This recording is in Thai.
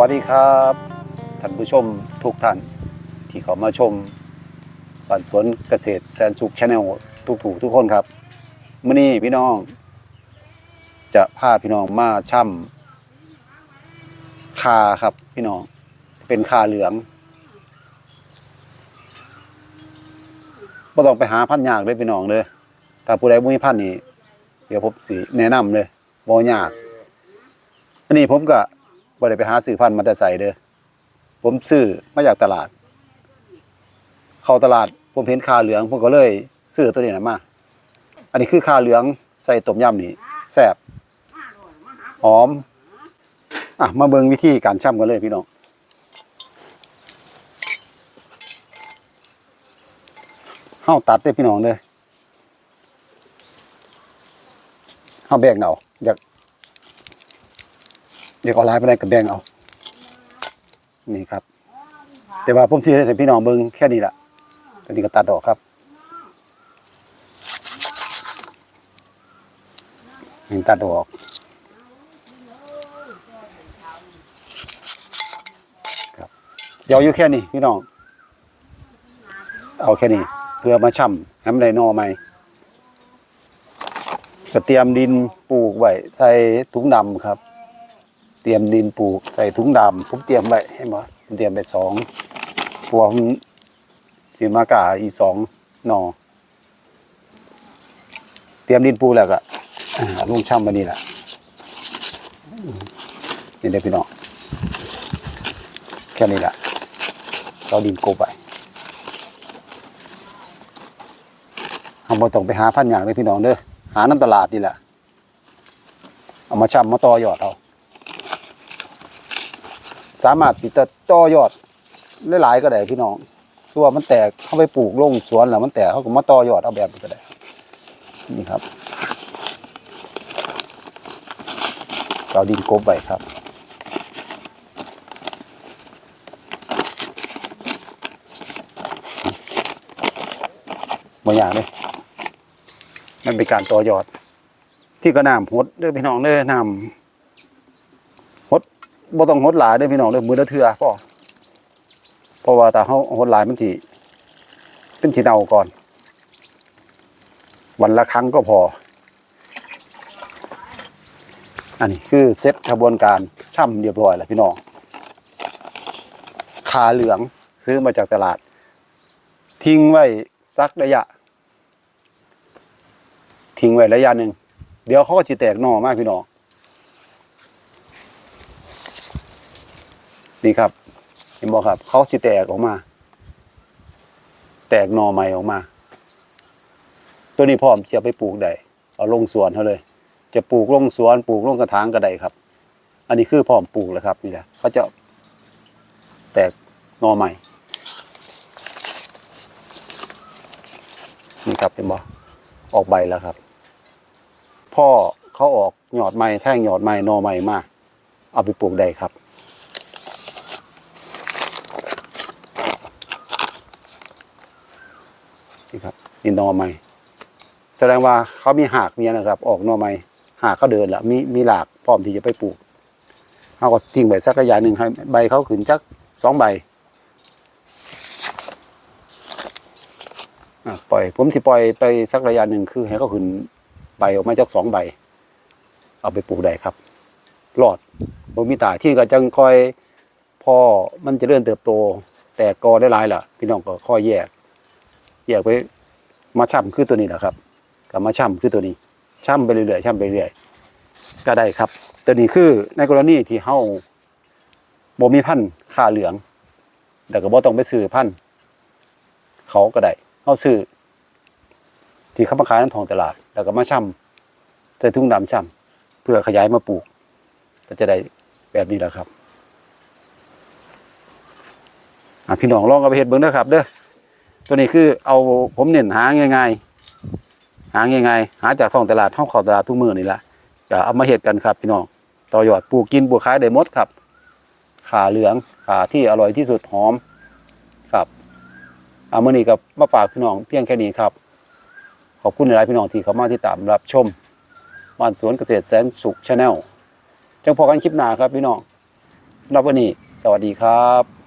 วัสดีครับท่านผู้ชมทุกท่านที่เข้ามาชมฝันสวนเกษตรแสนสุขชาแนลทุกถูทุกคนครับมื่อนี้พี่น้อง จะพาพี่น้องมาช่ำคาครับพี่น้องเป็นคาเหลืองไม่ต้องไปหาพันธุ์ยากเลยพี่น้องเลยถ้าผู้ใดบ่มีพันธุ์นี่เดี๋ยวผมสิแนะนำเลยบ่ยากอันนี้ผมก็ บ่ได้ไปหาซื้อพันธุ์มาแต่ใส่เด้อผมซื้อมาจากตลาด เข้าตลาดผมเห็นคาเหลืองผมก็เลยซื้อตัวนี้นะมาอันนี้คือคาเหลืองใส่ต้มยำนี่แซ่บหอมอะมาเบิงวิธีการช่ำกันเลยพี่น้องเฮาตัดเด้พี่น้องเด้อเฮาแบ่งเอาอยาก เดี๋ยวเอาลายไปได้กับแบงเอา นี่ครับ แต่ว่าผมซื้อให้พี่น้องเบิงแค่นี้แหละตอนนี้ก็ตัดออกครับนี่ตัดออกครับเดี๋ยวอยู่แค่นี้พี่น้อง เอาแค่นี้ เพื่อมาช่ำให้มันได้หนอใหม่ก็เตรียมดินปลูกไว้ใส่ถุงดำครับ เตรียมดินปลูกใส่ถุงดำผมเตรียมไว้ให้หมดเตรียมไปสองพวผมสีมากาอีสองหนอเตรียมดินปูแล้วก็อ่าลุงช่ำมานี่แหละนี่เด็กพี่น้องแค่นี้แหละเราดินกบไปเอาบ่ต้องไปหาพันอย่างเลยพี่น้องเด้อหาน้ำตลาดนี่แหละเอามาช่ำมาต่อยอดเอา สามารถติดต่อยอดหลายๆก็ได้พี่น้องส่วนมันแตกเข้าไปปลูกลงสวนแล้วมันแตกเขาก็มาต่อยอดเอาแบบนี้ก็ได้ นี่ครับเอาดินกบไปครับบางอย่างเลยมันเป็นการต่อยอด ที่ก็น้ำหดเด้อพี่น้องเด้อน้ำ บ่ต้องหดหลายเด้อพี่น้องเด้อมือละเทือพ่อเพราะว่าถ้าเฮาหดหลายมันสิเป็นสิเน่าก่อน วันละครั้งก็พอ อันนี้คือเซตกระบวนการช่ำเรียบร้อยแล้วพี่น้องขาเหลืองซื้อมาจากตลาด ทิ้งไว้สักระยะ ทิ้งไว้ระยะหนึ่ง เดี๋ยวเขาก็สิแตกหน่อมากพี่น้อง นี่ครับ เห็นบอกครับ เขาสิแตกออกมา แตกหน่อใหม่ออกมา ตัวนี้พร้อมจะไปปลูกได้เอาลงสวนเขาเลย จะปลูกลงสวนปลูกลงกระถางก็ได้ครับ อันนี้คือพร้อมปลูกแล้วครับ นี่แหละเขาจะแตกหน่อใหม่นี่ครับเป็นบอออกใบแล้วครับ พ่อเขาออกหยอดใหม่แท่งหยอดใหม่นอใหม่มากเอาไปปลูกได้ครับ นี่ครับนี่นอใหม่แสดงว่าเขามีหากเมียนะครับ ออกนอใหม่หากเขาเดินแล้วมีมีหลากพร้อมที่จะไปปลูกเขาก็ทิ้งไว้สักระยะหนึ่งให้ใบเขาขึ้นจักสองใบปล่อยผมสิปล่อยไปสักระยะหนึ่งคือให้เขาขึ้นใบออกมาจากสองใบ เอาไปปลูกได้ครับรอดบ่มีตายที่ก็จังคอยพ่อมันจะเริ่มเติบโต แต่กอได้หลายล่ะ พี่น้องก็ค่อยแยก แยกไปมาช่ำคือตัวนี้แหละครับกับมาช่ำคือตัวนี้ช่ำไปเรื่อยๆช่ำไปเรื่อยก็ได้ครับ ตัวนี้คือในกรณีที่เฮาบ่มีพันธุ์ค่าเหลืองแต่ก็บ่ต้องไปซื้อพันธุ์เขาก็ได้เฮาซื้อที่เขามาขายในท้องตลาด แล้วก็มาช่ำใส่ถุงดำช่ำเพื่อขยายมาปลูก ก็จะได้แบบนี้แหละครับพี่น้องลองเอาไปเฮ็ดเบิ่งเด้อครับเด้อ ตัวนี้คือเอาผมเน้นหาง่ายๆหาง่ายๆหาจากท้องตลาดท้องขอตลาดทุกมือนี่ละก็เอามาเห็ดกันครับพี่น้องต่อยอดปลูกกินปลูกขายได้หมดครับขาเหลืองขาที่อร่อยที่สุดหอมครับเอามื่อนี้กับมาฝากพี่น้องเพียงแค่นี้ครับ ขอบคุณหลายพี่น้องที่เข้ามาที่ตามรับชมบ้านสวนเกษตรแสนสุขชาแนลจังพอกันคลิปหน้าครับพี่น้องำหรับวันนี้ สวัสดีครับ